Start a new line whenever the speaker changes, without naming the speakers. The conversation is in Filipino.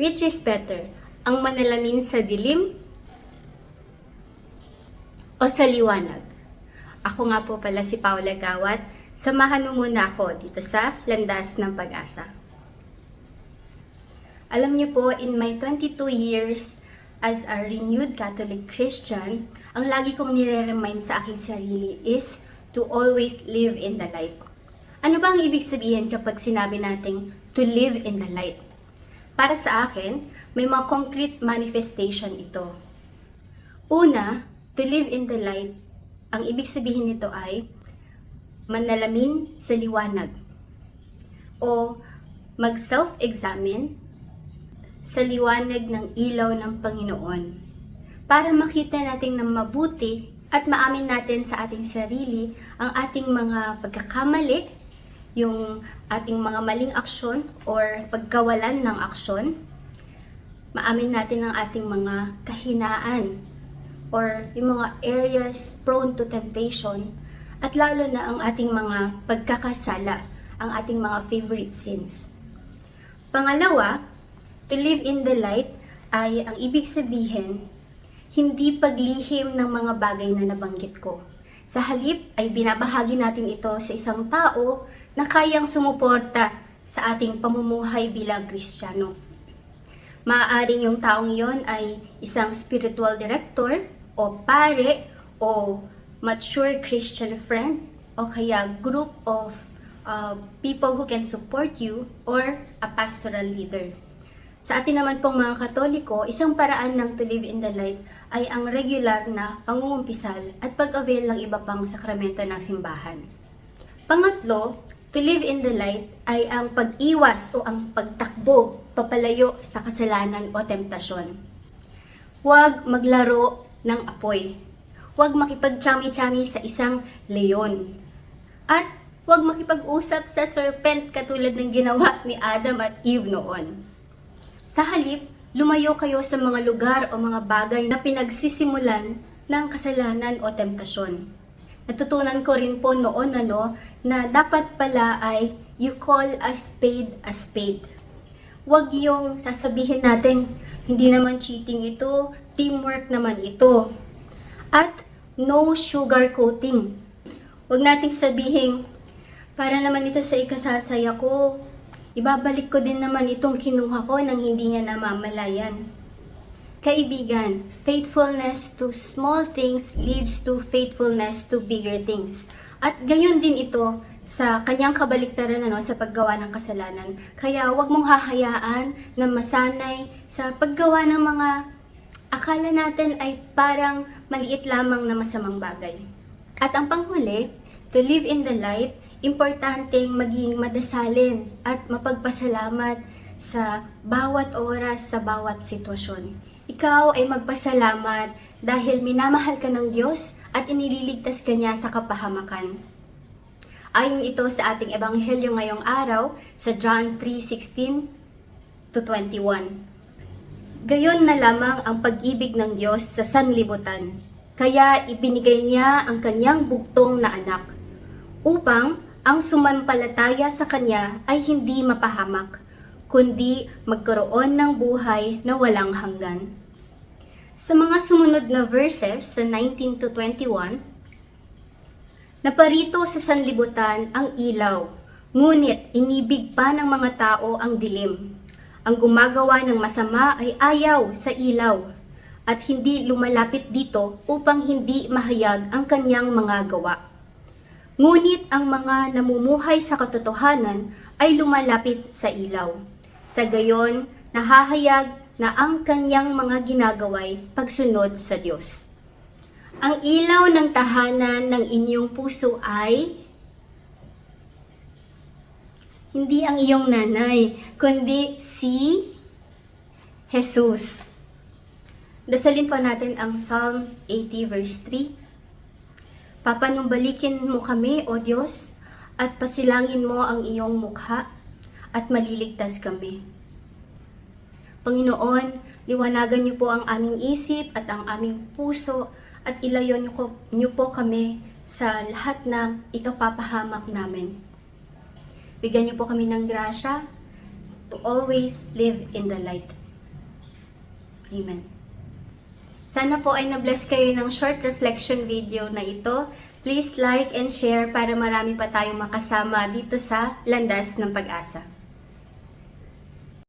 Which is better? Ang manalamin sa dilim o sa liwanag? Ako nga po pala si Paula Gawat. Samahan mo muna ako dito sa Landas ng Pag-asa. Alam niyo po, in my 22 years as a renewed Catholic Christian, ang lagi kong nire-remind sa aking sarili is to always live in the light. Ano ba ang ibig sabihin kapag sinabi nating to live in the light? Para sa akin, may mga concrete manifestation ito. Una, to live in the light, ang ibig sabihin nito ay manalamin sa liwanag. O mag-self-examine sa liwanag ng ilaw ng Panginoon. Para makita natin ng mabuti at maamin natin sa ating sarili ang ating mga pagkakamali, yung ating mga maling aksyon or pagkawalan ng aksyon, maamin natin ang ating mga kahinaan or yung mga areas prone to temptation at lalo na ang ating mga pagkakasala, ang ating mga favorite sins. Pangalawa, to live in the light ay ang ibig sabihin, hindi paglihim ng mga bagay na nabanggit ko. Sa halip ay binabahagi natin ito sa isang tao na kayang sumuporta sa ating pamumuhay bilang Kristiyano. Maaaring yung taong yon ay isang spiritual director o pare o mature Christian friend o kaya group of uh, people who can support you or a pastoral leader. Sa atin naman pong mga Katoliko, isang paraan ng to live in the light ay ang regular na pangungumpisal at pag-avail ng iba pang sakramento ng simbahan. Pangatlo, to live in the light ay ang pag-iwas o ang pagtakbo papalayo sa kasalanan o temptasyon. Huwag maglaro ng apoy. Huwag makipag-chami-chami sa isang leon. At huwag makipag-usap sa serpent katulad ng ginawa ni Adam at Eve noon. Sa halip, lumayo kayo sa mga lugar o mga bagay na pinagsisimulan ng kasalanan o temptasyon. Natutunan ko rin po noon ano, na dapat pala ay you call a spade a spade. Huwag yung sasabihin natin, hindi naman cheating ito, teamwork naman ito. At no sugar coating. Huwag nating sabihin, para naman ito sa ikasasaya ko, ibabalik ko din naman itong kinuha ko nang hindi niya namamalayan. Kaibigan, faithfulness to small things leads to faithfulness to bigger things. At gayon din ito sa kanyang kabaliktaran ano, sa paggawa ng kasalanan. Kaya huwag mong hahayaan na masanay sa paggawa ng mga akala natin ay parang maliit lamang na masamang bagay. At ang panghuli, to live in the light, importanteng maging madasalin at mapagpasalamat sa bawat oras, sa bawat sitwasyon. Ikaw ay magpasalamat dahil minamahal ka ng Diyos at inililigtas ka niya sa kapahamakan. Ayon ito sa ating ebanghelyo ngayong araw sa John 3:16 to 21. Gayon na lamang ang pag-ibig ng Diyos sa sanlibutan. Kaya ibinigay niya ang kanyang bugtong na anak upang ang sumampalataya sa kanya ay hindi mapahamak, kundi magkaroon ng buhay na walang hanggan. Sa mga sumunod na verses sa 19 to 21, Naparito sa sanlibutan ang ilaw, ngunit inibig pa ng mga tao ang dilim. Ang gumagawa ng masama ay ayaw sa ilaw at hindi lumalapit dito upang hindi mahayag ang kanyang mga gawa. Ngunit ang mga namumuhay sa katotohanan ay lumalapit sa ilaw. Sa gayon, nahahayag na ang kanyang mga ginagaway pagsunod sa Diyos. Ang ilaw ng tahanan ng inyong puso ay hindi ang iyong nanay, kundi si Jesus. Dasalin po natin ang Psalm 80 verse 3. Papanumbalikin mo kami, O Diyos, at pasilangin mo ang iyong mukha at maliligtas kami. Panginoon, liwanagan niyo po ang aming isip at ang aming puso at ilayo niyo, po kami sa lahat ng ikapapahamak namin. Bigyan niyo po kami ng grasya to always live in the light. Amen. Sana po ay na-bless kayo ng short reflection video na ito. Please like and share para marami pa tayong makasama dito sa Landas ng Pag-asa.